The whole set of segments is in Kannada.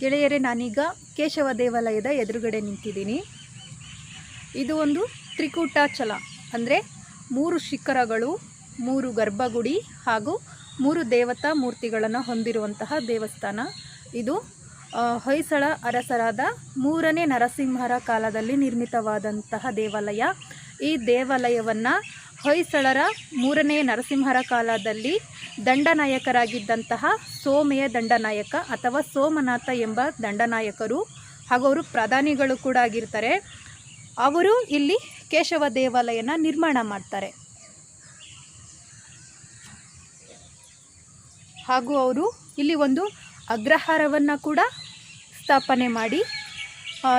ಗೆಳೆಯರೇ, ನಾನೀಗ ಕೇಶವ ದೇವಾಲಯದ ಎದುರುಗಡೆ ನಿಂತಿದ್ದೀನಿ. ಇದು ಒಂದು ತ್ರಿಕೂಟಾಚಲ, ಅಂದರೆ ಮೂರು ಶಿಖರಗಳು, ಮೂರು ಗರ್ಭಗುಡಿ ಹಾಗೂ ಮೂರು ದೇವತಾ ಮೂರ್ತಿಗಳನ್ನು ಹೊಂದಿರುವಂತಹ ದೇವಸ್ಥಾನ. ಇದು ಹೊಯ್ಸಳ ಅರಸರಾದ ಮೂರನೇ ನರಸಿಂಹರ ಕಾಲದಲ್ಲಿ ನಿರ್ಮಿತವಾದಂತಹ ದೇವಾಲಯ. ಈ ದೇವಾಲಯವನ್ನು ಹೊಯ್ಸಳರ ಮೂರನೇ ನರಸಿಂಹರ ಕಾಲದಲ್ಲಿ ದಂಡನಾಯಕರಾಗಿದ್ದಂತಹ ಸೋಮೆಯ ದಂಡನಾಯಕ ಅಥವಾ ಸೋಮನಾಥ ಎಂಬ ದಂಡನಾಯಕರು ಹಾಗೂ ಅವರು ಪ್ರಧಾನಿಗಳು ಕೂಡ ಆಗಿರ್ತಾರೆ. ಅವರು ಇಲ್ಲಿ ಕೇಶವ ದೇವಾಲಯನ ನಿರ್ಮಾಣ ಮಾಡ್ತಾರೆ. ಹಾಗೂ ಅವರು ಇಲ್ಲಿ ಒಂದು ಅಗ್ರಹಾರವನ್ನು ಕೂಡ ಸ್ಥಾಪನೆ ಮಾಡಿ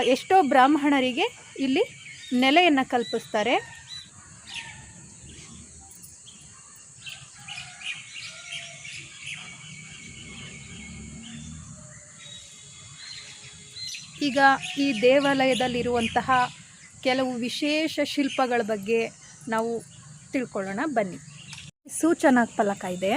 ಎಷ್ಟೋ ಬ್ರಾಹ್ಮಣರಿಗೆ ಇಲ್ಲಿ ನೆಲೆಯನ್ನು ಕಲ್ಪಿಸ್ತಾರೆ. ಈಗ ಈ ದೇವಾಲಯದಲ್ಲಿರುವಂತಹ ಕೆಲವು ವಿಶೇಷ ಶಿಲ್ಪಗಳ ಬಗ್ಗೆ ನಾವು ತಿಳ್ಕೊಳ್ಳೋಣ ಬನ್ನಿ. ಸೂಚನಾ ಫಲಕ ಇದೆ.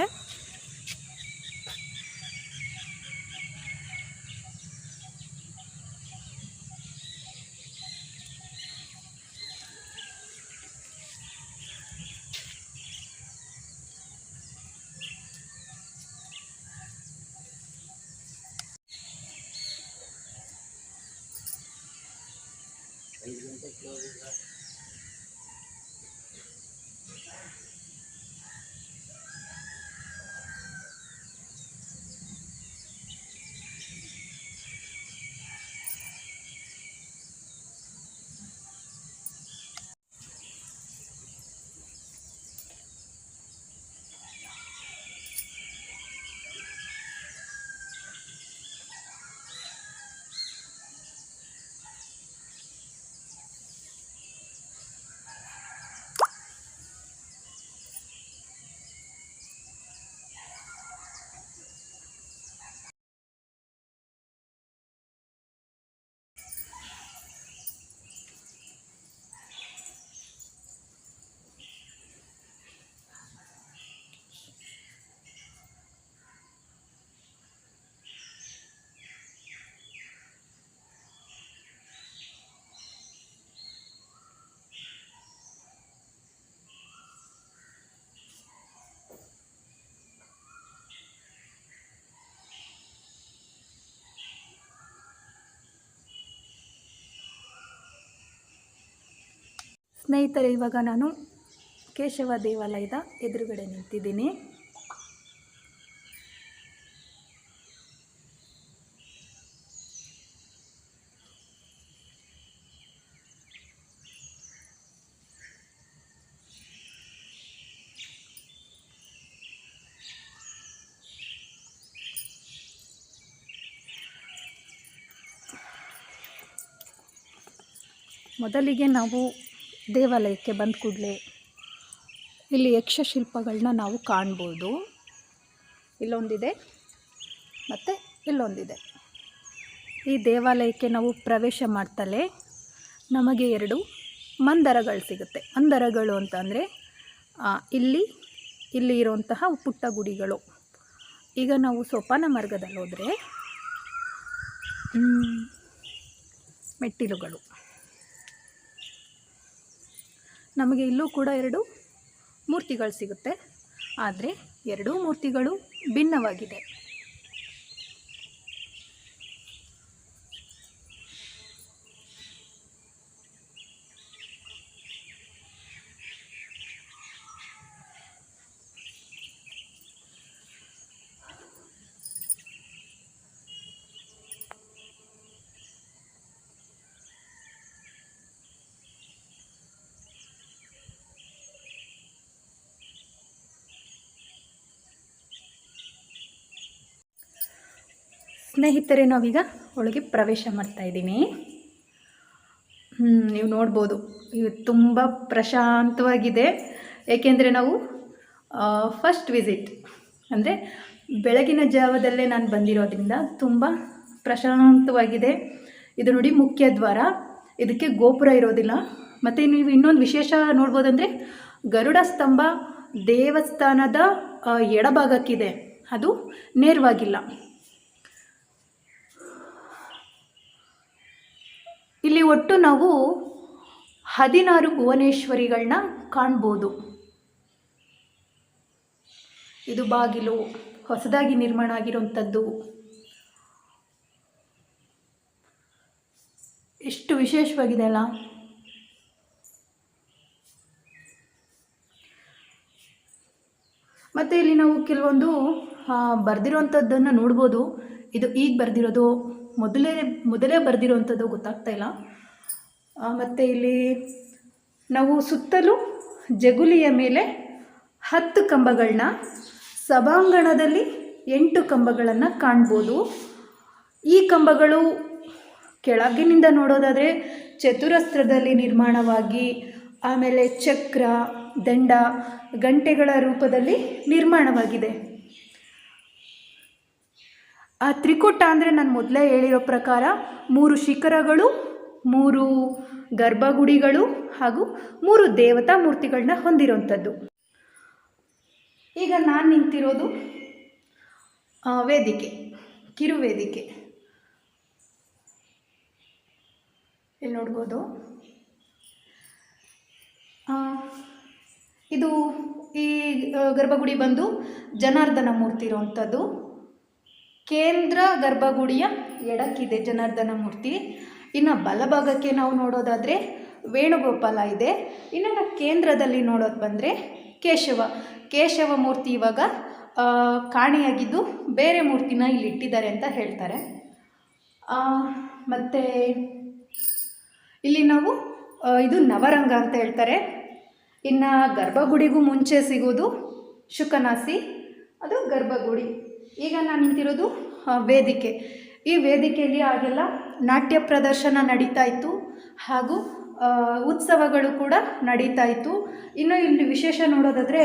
ಸ್ನೇಹಿತರೆ ಇವಾಗ ನಾನು ಕೇಶವ ದೇವಾಲಯದ ಎದುರುಗಡೆ ನಿಂತಿದ್ದೀನಿ. ಮೊದಲಿಗೆ ನಾವು ದೇವಾಲಯಕ್ಕೆ ಬಂದ ಕೂಡಲೇ ಇಲ್ಲಿ ಯಕ್ಷಶಿಲ್ಪಗಳನ್ನ ನಾವು ಕಾಣ್ಬೋದು. ಇಲ್ಲೊಂದಿದೆ ಮತ್ತು ಇಲ್ಲೊಂದಿದೆ. ಈ ದೇವಾಲಯಕ್ಕೆ ನಾವು ಪ್ರವೇಶ ಮಾಡ್ತಲೇ ನಮಗೆ ಎರಡು ಮಂದರಗಳು ಸಿಗುತ್ತೆ. ಮಂದರಗಳು ಅಂತಂದರೆ ಇಲ್ಲಿ ಇಲ್ಲಿ ಇರುವಂತಹ ಪುಟ್ಟ ಗುಡಿಗಳು. ಈಗ ನಾವು ಸೋಪಾನ ಮಾರ್ಗದಲ್ಲಿ ಹೋದರೆ ಮೆಟ್ಟಿಲುಗಳು. ನಮಗೆ ಇಲ್ಲೂ ಕೂಡ ಎರಡು ಮೂರ್ತಿಗಳು ಸಿಗುತ್ತೆ. ಆದರೆ ಎರಡೂ ಮೂರ್ತಿಗಳು ಭಿನ್ನವಾಗಿದೆ. ಸ್ನೇಹಿತರೆ, ನಾವೀಗ ಒಳಗೆ ಪ್ರವೇಶ ಮಾಡ್ತಾ ಇದ್ದೀನಿ ನೀವು ನೋಡ್ಬೋದು, ಇದು ತುಂಬ ಪ್ರಶಾಂತವಾಗಿದೆ. ಏಕೆಂದರೆ ನಾವು ಫಸ್ಟ್ ವಿಸಿಟ್ ಅಂದರೆ ಬೆಳಗಿನ ಜಾವದಲ್ಲೇ ನಾನು ಬಂದಿರೋದ್ರಿಂದ ತುಂಬ ಪ್ರಶಾಂತವಾಗಿದೆ. ಇದು ನೋಡಿ ಮುಖ್ಯ ದ್ವಾರ, ಇದಕ್ಕೆ ಗೋಪುರ ಇರೋದಿಲ್ಲ. ಮತ್ತು ನೀವು ಇನ್ನೊಂದು ವಿಶೇಷ ನೋಡ್ಬೋದಂದರೆ ಗರುಡ ಸ್ತಂಭ ದೇವಸ್ಥಾನದ ಎಡಭಾಗಕ್ಕಿದೆ. ಅದು ನೇರವಾಗಿಲ್ಲ. ಇಲ್ಲಿ ಒಟ್ಟು ನಾವು ಹದಿನಾರು ಭುವನೇಶ್ವರಿಗಳನ್ನ ಕಾಣ್ಬೋದು. ಇದು ಬಾಗಿಲು, ಹೊಸದಾಗಿ ನಿರ್ಮಾಣ ಆಗಿರುವಂಥದ್ದು ಎಷ್ಟು ವಿಶೇಷವಾಗಿದೆ ಅಲ್ಲ? ಮತ್ತು ಇಲ್ಲಿ ನಾವು ಕೆಲವೊಂದು ಬರೆದಿರೋವಂಥದ್ದನ್ನು ನೋಡ್ಬೋದು. ಇದು ಈಗ ಬರೆದಿರೋದು ಮೊದಲೇ ಮೊದಲೇ ಬರೆದಿರುವಂಥದ್ದು ಗೊತ್ತಾಗ್ತಾ ಇಲ್ಲ. ಮತ್ತು ಇಲ್ಲಿ ನಾವು ಸುತ್ತಲೂ ಜಗುಲಿಯ ಮೇಲೆ ಹತ್ತು ಕಂಬಗಳನ್ನ ಸಭಾಂಗಣದಲ್ಲಿ ಎಂಟು ಕಂಬಗಳನ್ನು ಕಾಣ್ಬೋದು. ಈ ಕಂಬಗಳು ಕೆಳಗಿನಿಂದ ನೋಡೋದಾದರೆ ಚತುರಸ್ತ್ರದಲ್ಲಿ ನಿರ್ಮಾಣವಾಗಿ, ಆಮೇಲೆ ಚಕ್ರ, ದಂಡ, ಗಂಟೆಗಳ ರೂಪದಲ್ಲಿ ನಿರ್ಮಾಣವಾಗಿದೆ. ಆ ತ್ರಿಕೂಟ ಅಂದರೆ ನಾನು ಮೊದಲೇ ಹೇಳಿರೋ ಪ್ರಕಾರ ಮೂರು ಶಿಖರಗಳು, ಮೂರು ಗರ್ಭಗುಡಿಗಳು ಹಾಗೂ ಮೂರು ದೇವತಾ ಮೂರ್ತಿಗಳನ್ನ ಹೊಂದಿರುವಂಥದ್ದು ಈಗ ನಾನು ನಿಂತಿರೋದು ವೇದಿಕೆ ಕಿರು ವೇದಿಕೆ ಇಲ್ಲಿ ನೋಡ್ಬೋದು ಇದು ಈ ಗರ್ಭಗುಡಿ ಬಂದು ಜನಾರ್ದನ ಮೂರ್ತಿ ಇರುವಂಥದ್ದು ಕೇಂದ್ರ ಗರ್ಭಗುಡಿಯ ಎಡಕ್ಕಿದೆ ಜನಾರ್ದನ ಮೂರ್ತಿ. ಇನ್ನು ಬಲಭಾಗಕ್ಕೆ ನಾವು ನೋಡೋದಾದರೆ ವೇಣುಗೋಪಾಲ ಇದೆ. ಇನ್ನು ಕೇಂದ್ರದಲ್ಲಿ ನೋಡೋದು ಬಂದರೆ ಕೇಶವ. ಕೇಶವ ಮೂರ್ತಿ ಇವಾಗ ಕಾಣೆಯಾಗಿದ್ದು ಬೇರೆ ಮೂರ್ತಿನ ಇಲ್ಲಿ ಇಟ್ಟಿದ್ದಾರೆ ಅಂತ ಹೇಳ್ತಾರೆ. ಮತ್ತು ಇಲ್ಲಿ ನಾವು ಇದು ನವರಂಗ ಅಂತ ಹೇಳ್ತಾರೆ. ಇನ್ನು ಗರ್ಭಗುಡಿಗೂ ಮುಂಚೆ ಸಿಗೋದು ಶುಕನಾಸಿ, ಅದು ಗರ್ಭಗುಡಿ. ಈಗ ನಾನು ನಿಂತಿರೋದು ವೇದಿಕೆ. ಈ ವೇದಿಕೆಯಲ್ಲಿ ಆಗೆಲ್ಲ ನಾಟ್ಯ ಪ್ರದರ್ಶನ ನಡೀತಾ ಇತ್ತು ಹಾಗೂ ಉತ್ಸವಗಳು ಕೂಡ ನಡೀತಾ ಇತ್ತು. ಇನ್ನು ಇಲ್ಲಿ ವಿಶೇಷ ನೋಡೋದಾದರೆ,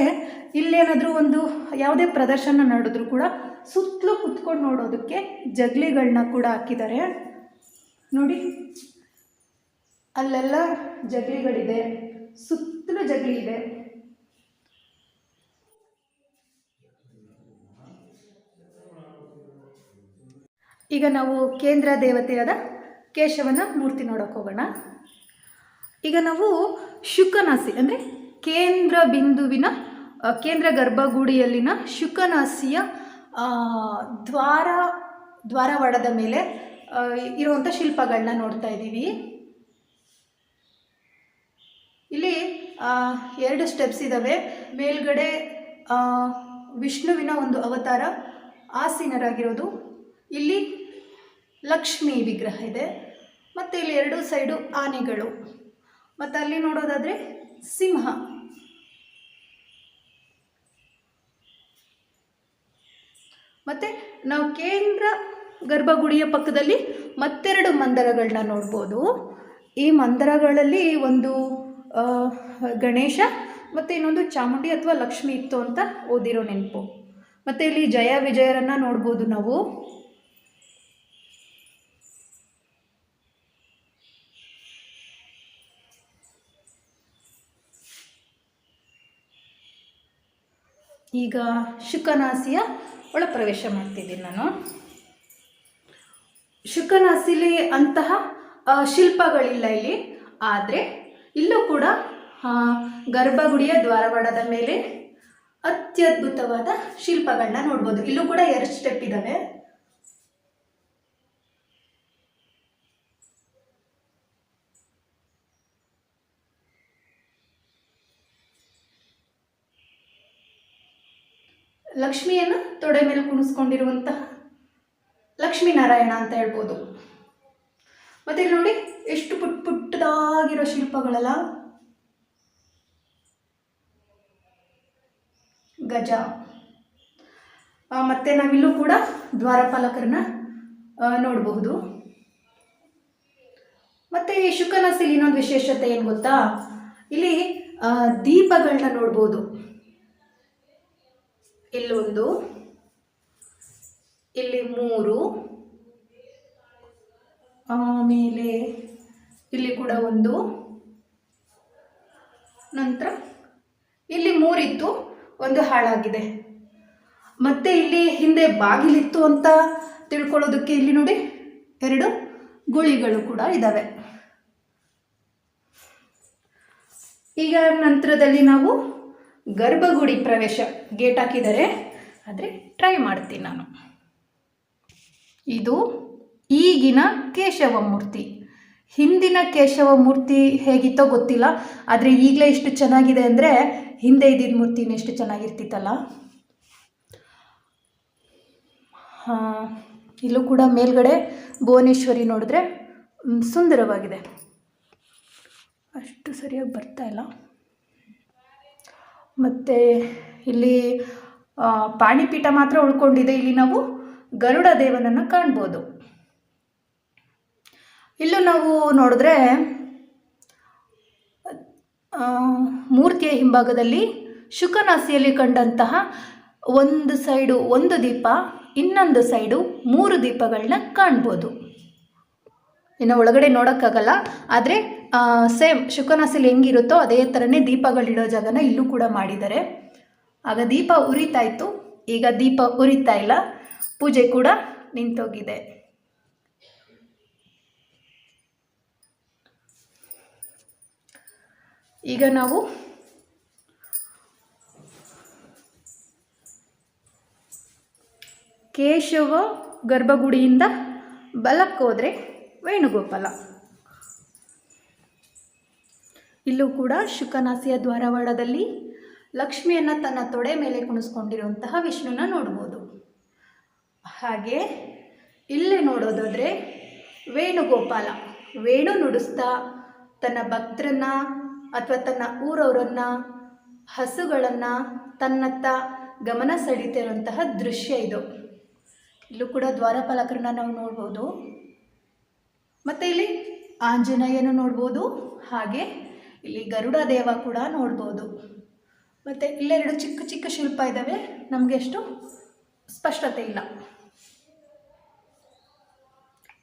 ಇಲ್ಲೇನಾದರೂ ಒಂದು ಯಾವುದೇ ಪ್ರದರ್ಶನ ನಡೆದ್ರೂ ಕೂಡ ಸುತ್ತಲೂ ಕುತ್ಕೊಂಡು ನೋಡೋದಕ್ಕೆ ಜಗ್ಲಿಗಳನ್ನ ಕೂಡ ಹಾಕಿದ್ದಾರೆ. ನೋಡಿ, ಅಲ್ಲೆಲ್ಲ ಜಗಲಿಗಳಿದೆ, ಸುತ್ತಲೂ ಜಗಲಿ ಇದೆ. ಈಗ ನಾವು ಕೇಂದ್ರ ದೇವತೆಯಾದ ಕೇಶವನ ಮೂರ್ತಿ ನೋಡೋಕೆ ಹೋಗೋಣ. ಈಗ ನಾವು ಶುಕನಾಸಿ ಅಂದರೆ ಕೇಂದ್ರ ಬಿಂದುವಿನ ಕೇಂದ್ರ ಗರ್ಭಗುಡಿಯಲ್ಲಿನ ಶುಕನಾಸಿಯ ದ್ವಾರ, ದ್ವಾರವಾಡದ ಮೇಲೆ ಇರುವಂಥ ಶಿಲ್ಪಗಳನ್ನ ನೋಡ್ತಾ ಇದ್ದೀವಿ. ಇಲ್ಲಿ ಎರಡು ಸ್ಟೆಪ್ಸ್ ಇದ್ದಾವೆ ಮೇಲ್ಗಡೆ ವಿಷ್ಣುವಿನ ಒಂದು ಅವತಾರ ಆಸೀನರಾಗಿರೋದು. ಇಲ್ಲಿ ಲಕ್ಷ್ಮಿ ವಿಗ್ರಹ ಇದೆ. ಮತ್ತು ಇಲ್ಲಿ ಎರಡು ಸೈಡು ಆನೆಗಳು. ಮತ್ತು ಅಲ್ಲಿ ನೋಡೋದಾದರೆ ಸಿಂಹ. ಮತ್ತು ನಾವು ಕೇಂದ್ರ ಗರ್ಭಗುಡಿಯ ಪಕ್ಕದಲ್ಲಿ ಮತ್ತೆರಡು ಮಂದಿರಗಳನ್ನ ನೋಡ್ಬೋದು. ಈ ಮಂದಿರಗಳಲ್ಲಿ ಒಂದು ಗಣೇಶ ಮತ್ತು ಇನ್ನೊಂದು ಚಾಮುಂಡಿ ಅಥವಾ ಲಕ್ಷ್ಮಿ ಇತ್ತು ಅಂತ ಓದಿರೋ ನೆನಪು. ಮತ್ತು ಇಲ್ಲಿ ಜಯ ವಿಜಯರನ್ನು ನೋಡ್ಬೋದು ನಾವು. ಈಗ ಶುಕನಾಸಿಯ ಒಳ ಪ್ರವೇಶ ಮಾಡ್ತಿದ್ದೀನಿ ನಾನು. ಶುಕನಾಸಿಲಿ ಅಂತಹ ಶಿಲ್ಪಗಳಿಲ್ಲ ಇಲ್ಲಿ. ಆದರೆ ಇಲ್ಲೂ ಕೂಡ ಗರ್ಭಗುಡಿಯ ದ್ವಾರವಾಡದ ಮೇಲೆ ಅತ್ಯದ್ಭುತವಾದ ಶಿಲ್ಪಗಳನ್ನ ನೋಡ್ಬೋದು. ಇಲ್ಲೂ ಕೂಡ ಎರಡು ಸ್ಟೆಪ್ ಇದ್ದಾವೆ ಲಕ್ಷ್ಮಿಯನ್ನು ತೊಡೆ ಮೇಲೆ ಕುಣಿಸ್ಕೊಂಡಿರುವಂತಹ ಲಕ್ಷ್ಮೀನಾರಾಯಣ ಅಂತ ಹೇಳ್ಬೋದು. ಮತ್ತೆ ಇಲ್ಲಿ ನೋಡಿ ಎಷ್ಟು ಪುಟ್ ಪುಟ್ಟದಾಗಿರೋ ಶಿಲ್ಪಗಳಲ್ಲ. ಗಜ. ಮತ್ತೆ ನಾವಿಲ್ಲೂ ಕೂಡ ದ್ವಾರಪಾಲಕರನ್ನ ನೋಡಬಹುದು. ಮತ್ತೆ ಈ ಶುಕನಸಿಲಿ ಇನ್ನೊಂದು ವಿಶೇಷತೆ ಏನು ಗೊತ್ತಾ? ಇಲ್ಲಿ ದೀಪಗಳನ್ನ ನೋಡ್ಬೋದು. ಇಲ್ಲೊಂದು, ಇಲ್ಲಿ ಮೂರು, ಆಮೇಲೆ ಇಲ್ಲಿ ಕೂಡ ಒಂದು, ನಂತರ ಇಲ್ಲಿ ಮೂರಿತ್ತು, ಒಂದು ಹಾಳಾಗಿದೆ. ಮತ್ತೆ ಇಲ್ಲಿ ಹಿಂದೆ ಬಾಗಿಲಿತ್ತು ಅಂತ ತಿಳ್ಕೊಳ್ಳೋದಕ್ಕೆ ಇಲ್ಲಿ ನೋಡಿ, ಎರಡು ಗುಳಿಗಳು ಕೂಡ ಇದ್ದಾವೆ ಈಗ ನಂತರದಲ್ಲಿ ನಾವು ಗರ್ಭಗುಡಿ ಪ್ರವೇಶ ಗೇಟ್ ಹಾಕಿದ್ದಾರೆ ಆದರೆ ಟ್ರೈ ಮಾಡ್ತೀನಿ ನಾನು. ಇದು ಈಗಿನ ಕೇಶವ ಮೂರ್ತಿ ಹಿಂದಿನ ಕೇಶವ ಮೂರ್ತಿ ಹೇಗಿತ್ತೋ ಗೊತ್ತಿಲ್ಲ, ಆದರೆ ಈಗಲೇ ಇಷ್ಟು ಚೆನ್ನಾಗಿದೆ ಅಂದರೆ ಹಿಂದೆ ಇದ್ದಿದ್ದ ಮೂರ್ತಿನ ಎಷ್ಟು ಚೆನ್ನಾಗಿರ್ತಿತ್ತಲ್ಲ? ಇಲ್ಲೂ ಕೂಡ ಮೇಲ್ಗಡೆ ಭುವನೇಶ್ವರಿ ನೋಡಿದ್ರೆ ಸುಂದರವಾಗಿದೆ. ಅಷ್ಟು ಸರಿಯಾಗಿ ಬರ್ತಾ ಇಲ್ಲ. ಮತ್ತು ಇಲ್ಲಿ ಪಾಣಿಪೀಠ ಮಾತ್ರ ಉಳ್ಕೊಂಡಿದೆ. ಇಲ್ಲಿ ನಾವು ಗರುಡ ದೇವನನ್ನು ಕಾಣ್ಬೋದು. ಇಲ್ಲೂ ನಾವು ನೋಡಿದ್ರೆ ಮೂರ್ತಿಯ ಹಿಂಭಾಗದಲ್ಲಿ ಶುಕನಾಸಿಯಲ್ಲಿ ಕಂಡಂತಹ ಒಂದು ಸೈಡು ಒಂದು ದೀಪ, ಇನ್ನೊಂದು ಸೈಡು ಮೂರು ದೀಪಗಳನ್ನ ಕಾಣ್ಬೋದು. ಇನ್ನು ಒಳಗಡೆ ನೋಡೋಕ್ಕಾಗಲ್ಲ, ಆದರೆ ಸೇಮ್ ಶುಕನಾಸಿಲಿ ಹೆಂಗಿರುತ್ತೋ ಅದೇ ಥರನೇ ದೀಪಗಳಿಡೋ ಜಾಗನ ಇಲ್ಲೂ ಕೂಡ ಮಾಡಿದ್ದಾರೆ. ಆಗ ದೀಪ ಉರಿತಾ ಇತ್ತು. ಈಗ ದೀಪ ಉರಿತಾ ಇಲ್ಲ. ಪೂಜೆ ಕೂಡ ನಿಂತೋಗಿದೆ. ಈಗ ನಾವು ಕೇಶವ ಗರ್ಭಗುಡಿಯಿಂದ ಬಲಕ್ಕೋದ್ರೆ ವೇಣುಗೋಪಾಲ. ಇಲ್ಲೂ ಕೂಡ ಶುಕನಾಸಿಯ ದ್ವಾರವಾಡದಲ್ಲಿ ಲಕ್ಷ್ಮಿಯನ್ನು ತನ್ನ ತೊಡೆ ಮೇಲೆ ಕುಣಿಸ್ಕೊಂಡಿರುವಂತಹ ವಿಷ್ಣುನ ನೋಡ್ಬೋದು. ಹಾಗೆ ಇಲ್ಲಿ ನೋಡೋದಾದರೆ ವೇಣುಗೋಪಾಲ. ವೇಣು ನುಡಿಸ್ತಾ ತನ್ನ ಭಕ್ತರನ್ನ ಅಥವಾ ತನ್ನ ಊರವರನ್ನು, ಹಸುಗಳನ್ನು ತನ್ನತ್ತ ಗಮನ ಸೆಳೀತಿರುವಂತಹ ದೃಶ್ಯ ಇದು. ಇಲ್ಲೂ ಕೂಡ ದ್ವಾರಪಾಲಕರನ್ನ ನಾವು ನೋಡ್ಬೋದು. ಮತ್ತು ಇಲ್ಲಿ ಆಂಜನೇಯನ ನೋಡ್ಬೋದು. ಹಾಗೆ ಇಲ್ಲಿ ಗರುಡ ದೇವ ಕೂಡ ನೋಡ್ಬೋದು. ಮತ್ತು ಇಲ್ಲೆರಡು ಚಿಕ್ಕ ಚಿಕ್ಕ ಶಿಲ್ಪ ಇದ್ದಾವೆ ನಮಗೆ ಅಷ್ಟು ಸ್ಪಷ್ಟತೆ ಇಲ್ಲ.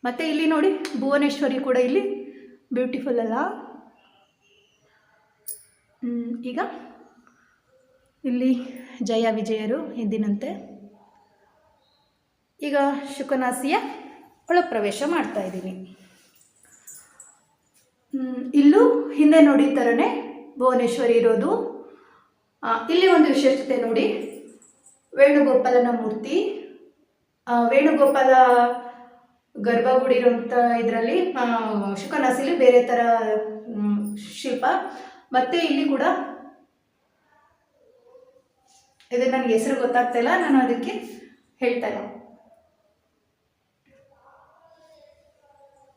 ಮತ್ತು ಇಲ್ಲಿ ನೋಡಿ ಭುವನೇಶ್ವರಿ ಕೂಡ ಇಲ್ಲಿ ಬ್ಯೂಟಿಫುಲ್ ಅಲ್ಲ. ಈಗ ಇಲ್ಲಿ ಜಯ ವಿಜಯರು ಎಂದಿನಂತೆ. ಈಗ ಶುಕನಾಸಿಯ ಒಳಪ್ರವೇಶ ಮಾಡ್ತಾ ಇದ್ದೀನಿ. ಇಲ್ಲೂ ಹಿಂದೆ ನೋಡಿ ಥರನೇ ಭುವನೇಶ್ವರಿ ಇರೋದು. ಇಲ್ಲಿ ಒಂದು ವಿಶೇಷತೆ ನೋಡಿ. ವೇಣುಗೋಪಾಲನ ಮೂರ್ತಿ. ವೇಣುಗೋಪಾಲ ಗರ್ಭಗುಡಿ ಇರುವಂಥ ಇದರಲ್ಲಿ ಶುಕನಾಸಿಲಿ ಬೇರೆ ಥರ ಶಿಲ್ಪ. ಮತ್ತು ಇಲ್ಲಿ ಕೂಡ ಇದು ನನಗೆ ಹೆಸರು ಗೊತ್ತಾಗ್ತಾ ಇಲ್ಲ, ನಾನು ಅದಕ್ಕೆ ಹೇಳ್ತಾ ಇಲ್ಲ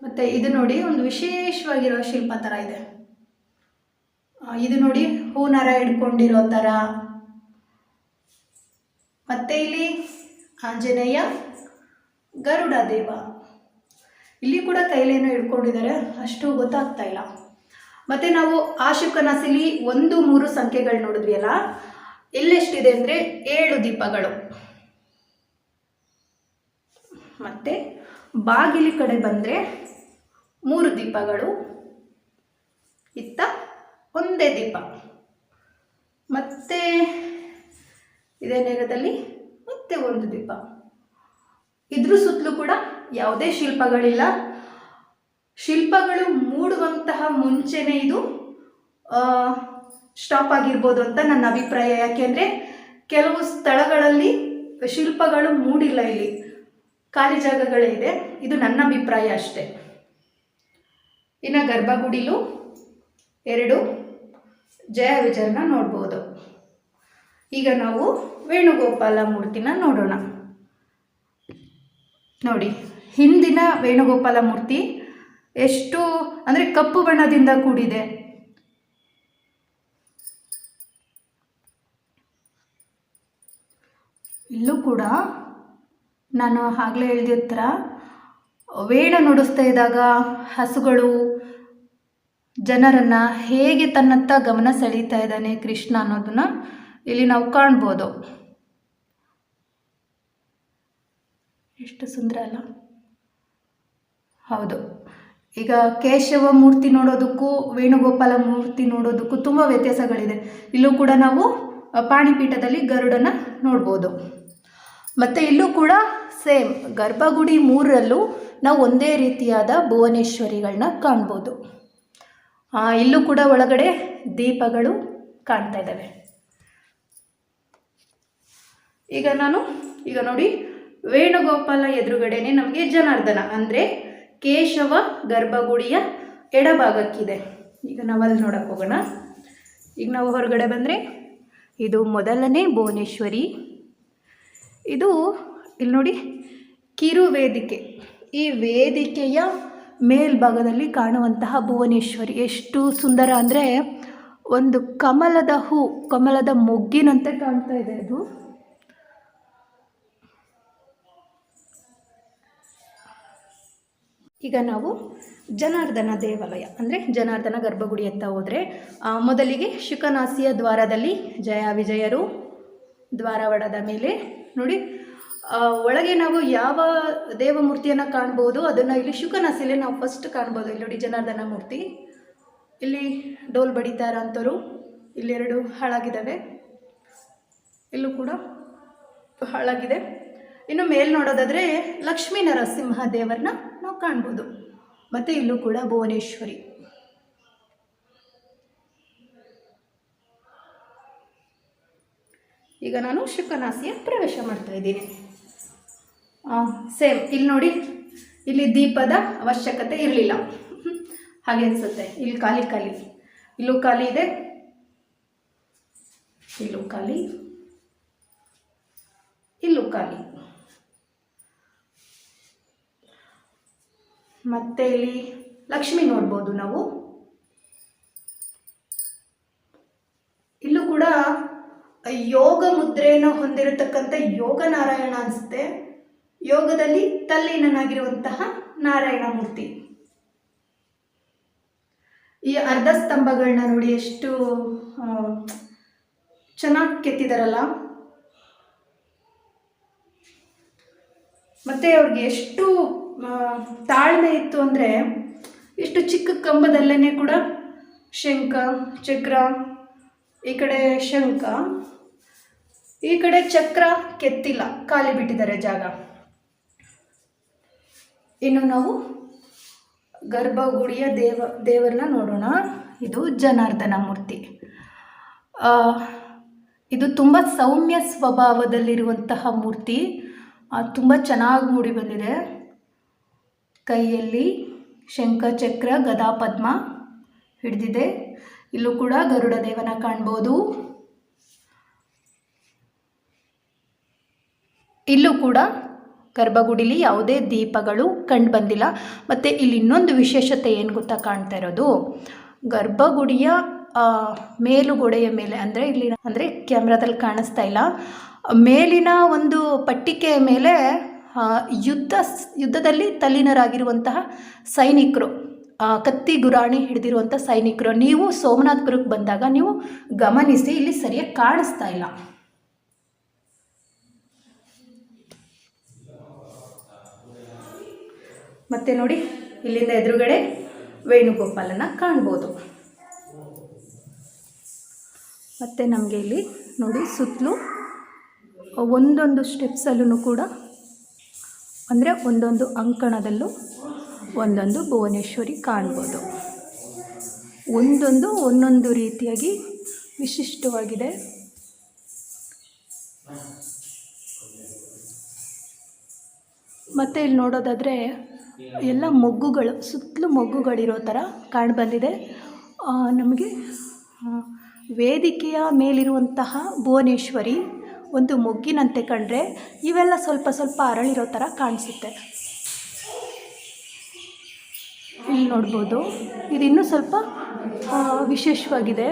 ಮತ್ತು ಇದು ನೋಡಿ ಒಂದು ವಿಶೇಷವಾಗಿರೋ ಶಿಲ್ಪ ಥರ ಇದೆ. ಇದು ನೋಡಿ ಹೂನರ ಹಿಡ್ಕೊಂಡಿರೋ ಥರ ಮತ್ತೆ ಇಲ್ಲಿ ಆಂಜನೇಯ ಗರುಡ ದೇವ. ಇಲ್ಲಿ ಕೂಡ ಕೈಲೇನು ಹಿಡ್ಕೊಂಡಿದ್ದಾರೆ. ಅಷ್ಟು ಗೊತ್ತಾಗ್ತಾ ಇಲ್ಲ. ಮತ್ತು ನಾವು ಆಶುಕನಸಿಲಿ ಒಂದು ಮೂರು ಸಂಖ್ಯೆಗಳು ನೋಡಿದ್ವಿ ಅಲ್ಲ? ಎಲ್ಲೆಷ್ಟಿದೆ ಅಂದರೆ ಏಳು ದೀಪಗಳು. ಮತ್ತು ಬಾಗಿಲಿ ಕಡೆ ಬಂದರೆ ಮೂರು ದೀಪಗಳು. ಇತ್ತ ಒಂದೇ ದೀಪ. ಮತ್ತೆ ಇದೇ ನೇರದಲ್ಲಿ ಮತ್ತೆ ಒಂದು ದೀಪ. ಇದ್ರ ಸುತ್ತಲೂ ಕೂಡ ಯಾವುದೇ ಶಿಲ್ಪಗಳಿಲ್ಲ. ಶಿಲ್ಪಗಳು ಮೂಡುವಂತಹ ಮುಂಚೆನೇ ಇದು ಸ್ಟಾಪ್ ಆಗಿರ್ಬೋದು ಅಂತ ನನ್ನ ಅಭಿಪ್ರಾಯ. ಯಾಕೆಂದರೆ ಕೆಲವು ಸ್ಥಳಗಳಲ್ಲಿ ಶಿಲ್ಪಗಳು ಮೂಡಿಲ್ಲ ಇಲ್ಲಿ. ಖಾಲಿ ಜಾಗಗಳೇ ಇದೆ. ಇದು ನನ್ನ ಅಭಿಪ್ರಾಯ ಅಷ್ಟೇ. ಇನ್ನು ಗರ್ಭಗುಡಿಲು ಎರಡು ಜಯ ವಿಜಯನ ನೋಡ್ಬೋದು. ಈಗ ನಾವು ವೇಣುಗೋಪಾಲ ಮೂರ್ತಿನ ನೋಡೋಣ. ನೋಡಿ, ಹಿಂದಿನ ವೇಣುಗೋಪಾಲ ಮೂರ್ತಿ ಎಷ್ಟು, ಅಂದರೆ ಕಪ್ಪು ಬಣ್ಣದಿಂದ ಕೂಡಿದೆ. ಇಲ್ಲೂ ಕೂಡ ನಾನು ಆಗಲೇ ಹೇಳಿದ ಥರ ವೇಣ ನುಡಿಸ್ತಾ ಇದ್ದಾಗ ಹಸುಗಳು ಜನರನ್ನು ಹೇಗೆ ತನ್ನತ್ತ ಗಮನ ಸೆಳೀತಾ ಇದ್ದಾನೆ ಕೃಷ್ಣ ಅನ್ನೋದನ್ನ ಇಲ್ಲಿ ನಾವು ಕಾಣ್ಬೋದು. ಎಷ್ಟು ಸುಂದರ ಅಲ್ಲ. ಹೌದು. ಈಗ ಕೇಶವ ಮೂರ್ತಿ ನೋಡೋದಕ್ಕೂ ವೇಣುಗೋಪಾಲ ಮೂರ್ತಿ ನೋಡೋದಕ್ಕೂ ತುಂಬ ವ್ಯತ್ಯಾಸಗಳಿದೆ. ಇಲ್ಲೂ ಕೂಡ ನಾವು ಪಾಣಿಪೀಠದಲ್ಲಿ ಗರುಡನ ನೋಡ್ಬೋದು. ಮತ್ತು ಇಲ್ಲೂ ಕೂಡ ಸೇಮ್ ಗರ್ಭಗುಡಿ ಮೂರರಲ್ಲೂ ನಾವು ಒಂದೇ ರೀತಿಯಾದ ಭುವನೇಶ್ವರಿಗಳನ್ನ ಕಾಣ್ಬೋದು. ಇಲ್ಲೂ ಕೂಡ ಒಳಗಡೆ ದೀಪಗಳು ಕಾಣ್ತಾ ಇದ್ದಾವೆ. ಈಗ ನಾನು, ಈಗ ನೋಡಿ, ವೇಣುಗೋಪಾಲ ಎದುರುಗಡೆನೆ ನಮಗೆ ಜನಾರ್ದನ, ಅಂದರೆ ಕೇಶವ ಗರ್ಭಗುಡಿಯ ಎಡಭಾಗಕ್ಕಿದೆ. ಈಗ ನಾವು ಅಲ್ಲಿ ನೋಡಕ್ಕೆ ಹೋಗೋಣ. ಈಗ ನಾವು ಹೊರಗಡೆ ಬಂದರೆ ಇದು ಮೊದಲನೇ ಭುವನೇಶ್ವರಿ. ಇದು, ಇಲ್ಲಿ ನೋಡಿ ಕಿರು ವೇದಿಕೆ ಈ ವೇದಿಕೆಯ ಮೇಲ್ಭಾಗದಲ್ಲಿ ಕಾಣುವಂತಹ ಭುವನೇಶ್ವರಿ. ಎಷ್ಟು ಸುಂದರ ಅಂದರೆ ಒಂದು ಕಮಲದ ಹೂ, ಕಮಲದ ಮೊಗ್ಗಿನಂತೆ ಕಾಣ್ತಾ ಇದೆ ಅದು. ಈಗ ನಾವು ಜನಾರ್ದನ ದೇವಾಲಯ, ಅಂದರೆ ಜನಾರ್ದನ ಗರ್ಭಗುಡಿ ಅಂತ ಹೋದರೆ ಮೊದಲಿಗೆ ಶುಕನಾಸಿಯ ದ್ವಾರದಲ್ಲಿ ಜಯ ವಿಜಯರು ದ್ವಾರವಡದ ಮೇಲೆ ನೋಡಿ ಒಳಗೆ ನಾವು ಯಾವ ದೇವಮೂರ್ತಿಯನ್ನು ಕಾಣ್ಬೋದು, ಅದನ್ನು ಇಲ್ಲಿ ಶುಕನಸಿಲೆ ನಾವು ಫಸ್ಟ್ ಕಾಣ್ಬೋದು. ಇಲ್ಲಿ ನೋಡಿ, ಜನಾರ್ದನ ಮೂರ್ತಿ. ಇಲ್ಲಿ ಡೋಲ್ ಬಡಿತಾರ ಅಂಥವ್ರು ಇಲ್ಲೆರಡು ಹಾಳಾಗಿದ್ದಾವೆ ಇಲ್ಲೂ ಕೂಡ ಹಾಳಾಗಿದೆ. ಇನ್ನು ಮೇಲ್ ನೋಡೋದಾದರೆ ಲಕ್ಷ್ಮೀ ನರಸಿಂಹ ದೇವರನ್ನ ನಾವು ಕಾಣ್ಬೋದು. ಮತ್ತು ಇಲ್ಲೂ ಕೂಡ ಭುವನೇಶ್ವರಿ. ಈಗ ನಾನು ಶುಕನಾಸಿಯ ಪ್ರವೇಶ ಮಾಡ್ತಾ ಇದ್ದೀನಿ. ಸೇಮ್ ಇಲ್ಲಿ ನೋಡಿ, ಇಲ್ಲಿ ದೀಪದ ಅವಶ್ಯಕತೆ ಇರಲಿಲ್ಲ. ಹಾಗೆ ಅನಿಸುತ್ತೆ. ಇಲ್ಲಿ ಖಾಲಿ ಖಾಲಿ. ಇಲ್ಲೂ ಖಾಲಿ ಇದೆ. ಇಲ್ಲೂ ಖಾಲಿ. ಇಲ್ಲೂ ಖಾಲಿ. ಮತ್ತೆ ಇಲ್ಲಿ ಲಕ್ಷ್ಮಿ ನೋಡ್ಬೋದು ನಾವು. ಇಲ್ಲೂ ಕೂಡ ಯೋಗ ಮುದ್ರೆಯನ್ನು ಹೊಂದಿರತಕ್ಕಂಥ ಯೋಗ ನಾರಾಯಣ ಅನಿಸುತ್ತೆ. ಯೋಗದಲ್ಲಿ ತಲ್ಲೀನನಾಗಿರುವಂತಹ ನಾರಾಯಣ ಮೂರ್ತಿ. ಈ ಅರ್ಧ ಸ್ತಂಭಗಳನ್ನ ನೋಡಿ ಎಷ್ಟು ಚೆನ್ನಾಗಿ ಕೆತ್ತಿದಾರಲ್ಲ. ಮತ್ತೆ ಅವ್ರಿಗೆ ಎಷ್ಟು ತಾಳ್ಮೆ ಇತ್ತು ಅಂದರೆ ಇಷ್ಟು ಚಿಕ್ಕ ಕಂಬದಲ್ಲೇ ಕೂಡ ಶಂಖ, ಚಕ್ರ, ಈ ಕಡೆ ಶಂಖ, ಈ ಕಡೆ ಚಕ್ರ ಕೆತ್ತಿಲ್ಲ, ಖಾಲಿ ಬಿಟ್ಟಿದ್ದಾರೆ ಜಾಗ. ಇನ್ನು ನಾವು ಗರ್ಭಗುಡಿಯ ದೇವ, ದೇವರನ್ನ ನೋಡೋಣ. ಇದು ಜನಾರ್ದನ ಮೂರ್ತಿ. ಇದು ತುಂಬ ಸೌಮ್ಯ ಸ್ವಭಾವದಲ್ಲಿರುವಂತಹ ಮೂರ್ತಿ. ತುಂಬ ಚೆನ್ನಾಗಿ ಮೂಡಿ ಬಂದಿದೆ. ಕೈಯಲ್ಲಿ ಶಂಖಚಕ್ರ ಗದಾ, ಪದ್ಮ ಹಿಡಿದಿದೆ. ಇಲ್ಲೂ ಕೂಡ ಗರುಡ ದೇವನ ಕಾಣ್ಬೋದು. ಇಲ್ಲೂ ಕೂಡ ಗರ್ಭಗುಡಿಲಿ ಯಾವುದೇ ದೀಪಗಳು ಕಂಡು ಬಂದಿಲ್ಲ ಮತ್ತು ಇಲ್ಲಿ ಇನ್ನೊಂದು ವಿಶೇಷತೆ ಏನು ಗೊತ್ತಾ ಕಾಣ್ತಾ ಇರೋದು? ಗರ್ಭಗುಡಿಯ ಮೇಲುಗೋಡೆಯ ಮೇಲೆ, ಅಂದರೆ ಇಲ್ಲಿ ಅಂದರೆ ಕ್ಯಾಮ್ರಾದಲ್ಲಿ ಕಾಣಿಸ್ತಾ ಇಲ್ಲ. ಮೇಲಿನ ಒಂದು ಪಟ್ಟಿಕೆಯ ಮೇಲೆ ಯುದ್ಧ ಯುದ್ಧದಲ್ಲಿ ತಲ್ಲೀನರಾಗಿರುವಂತಹ ಸೈನಿಕರು ಕತ್ತಿ ಗುರಾಣಿ ಹಿಡಿದಿರುವಂಥ ಸೈನಿಕರು. ನೀವು ಸೋಮನಾಥಪುರಕ್ಕೆ ಬಂದಾಗ ನೀವು ಗಮನಿಸಿ, ಇಲ್ಲಿ ಸರಿಯಾಗಿ ಕಾಣಿಸ್ತಾ ಇಲ್ಲ. ಮತ್ತೆ ನೋಡಿ, ಇಲ್ಲಿಂದ ಎದುರುಗಡೆ ವೇಣುಗೋಪಾಲನ ಕಾಣ್ಬೋದು. ಮತ್ತು ನಮಗೆ ಇಲ್ಲಿ ನೋಡಿ ಸುತ್ತಲೂ ಒಂದೊಂದು ಸ್ಟೆಪ್ಸಲ್ಲೂ ಕೂಡ, ಅಂದರೆ ಒಂದೊಂದು ಅಂಕಣದಲ್ಲೂ ಒಂದೊಂದು ಭುವನೇಶ್ವರಿ ಕಾಣ್ಬೋದು. ಒಂದೊಂದು ಒಂದೊಂದು ರೀತಿಯಾಗಿ ವಿಶಿಷ್ಟವಾಗಿದೆ. ಮತ್ತು ಇಲ್ಲಿ ನೋಡೋದಾದರೆ ಎಲ್ಲ ಮೊಗ್ಗುಗಳು, ಸುತ್ತಲೂ ಮೊಗ್ಗುಗಳಿರೋ ಥರ ಕಾಣಬಂದಿದೆ ನಮಗೆ ವೇದಿಕೆಯ ಮೇಲಿರುವಂತಹ ಭುವನೇಶ್ವರಿ ಒಂದು ಮೊಗ್ಗಿನಂತೆ ಕಂಡ್ರೆ ಇವೆಲ್ಲ ಸ್ವಲ್ಪ ಸ್ವಲ್ಪ ಅರಳಿರೋ ಥರ ಕಾಣಿಸುತ್ತೆ. ಇಲ್ಲಿ ನೋಡ್ಬೋದು. ಇದು ಇನ್ನೂ ಸ್ವಲ್ಪ ವಿಶೇಷವಾಗಿದೆ.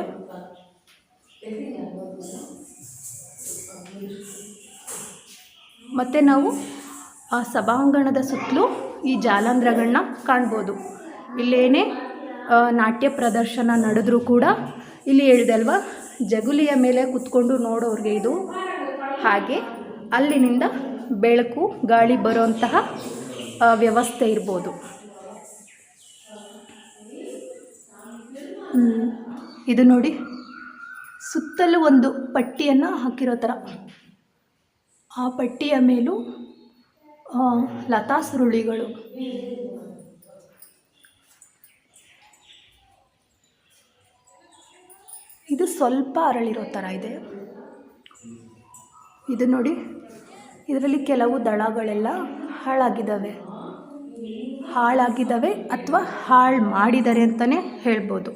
ಮತ್ತು ನಾವು ಆ ಸಭಾಂಗಣದ ಸುತ್ತಲೂ ಈ ಜಾಲಂದ್ರಗಳನ್ನ ಕಾಣ್ಬೋದು. ಇಲ್ಲೇನೇ ನಾಟ್ಯ ಪ್ರದರ್ಶನ ನಡೆದ್ರೂ ಕೂಡ ಇಲ್ಲಿ ಹೇಳಿದೆ ಜಗುಲಿಯ ಮೇಲೆ ಕುತ್ಕೊಂಡು ನೋಡೋರಿಗೆ ಇದು ಹಾಗೆ ಅಲ್ಲಿನಿಂದ ಬೆಳಕು, ಗಾಳಿ ಬರೋಂತಹ ವ್ಯವಸ್ಥೆ ಇರ್ಬೋದು. ಇದು ನೋಡಿ. ಸುತ್ತಲೂ ಒಂದು ಪಟ್ಟಿಯನ್ನು ಹಾಕಿರೋ ಥರ ಆ ಪಟ್ಟಿಯ ಮೇಲೂ ಲತಾ ಸುರುಳಿಗಳು ಇದು ಸ್ವಲ್ಪ ಅರಳಿರೋ ಥರ ಇದೆ. ಇದು ನೋಡಿ, ಇದರಲ್ಲಿ ಕೆಲವು ದಳಗಳೆಲ್ಲ ಹಾಳಾಗಿದ್ದಾವೆ. ಹಾಳಾಗಿದ್ದಾವೆ ಅಥವಾ ಹಾಳು ಮಾಡಿದ್ದಾರೆ ಅಂತಲೇ ಹೇಳ್ಬೋದು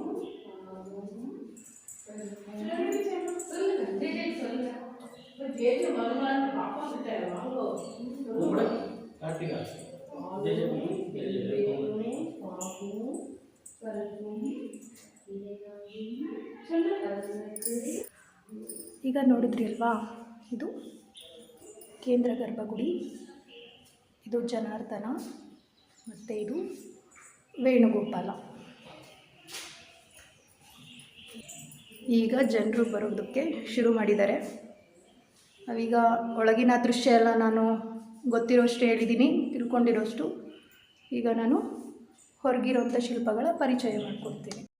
ಕಾರ್ತಿಕ ಜಯ ಜಯ ಜಯ ಜಯ ಈಗ ನೋಡಿದ್ರಿ ಅಲ್ವಾ ಇದು ಕೇಂದ್ರ ಗರ್ಭಗುಡಿ. ಇದು ಜನಾರ್ದನ, ಮತ್ತು ಇದು ವೇಣುಗೋಪಾಲ. ಈಗ ಜನರು ಬರೋದಕ್ಕೆ ಶುರು ಮಾಡಿದ್ದಾರೆ. ನಾವೀಗ ಒಳಗಿನ ದೃಶ್ಯ ಎಲ್ಲ ನಾನು ಗೊತ್ತಿರೋಷ್ಟು ಹೇಳಿದ್ದೀನಿ ತಿಳ್ಕೊಂಡಿರೋಷ್ಟು. ಈಗ ನಾನು ಹೊರಗಿರೋಂಥ ಶಿಲ್ಪಗಳ ಪರಿಚಯ ಮಾಡಿಕೊಡ್ತೀನಿ.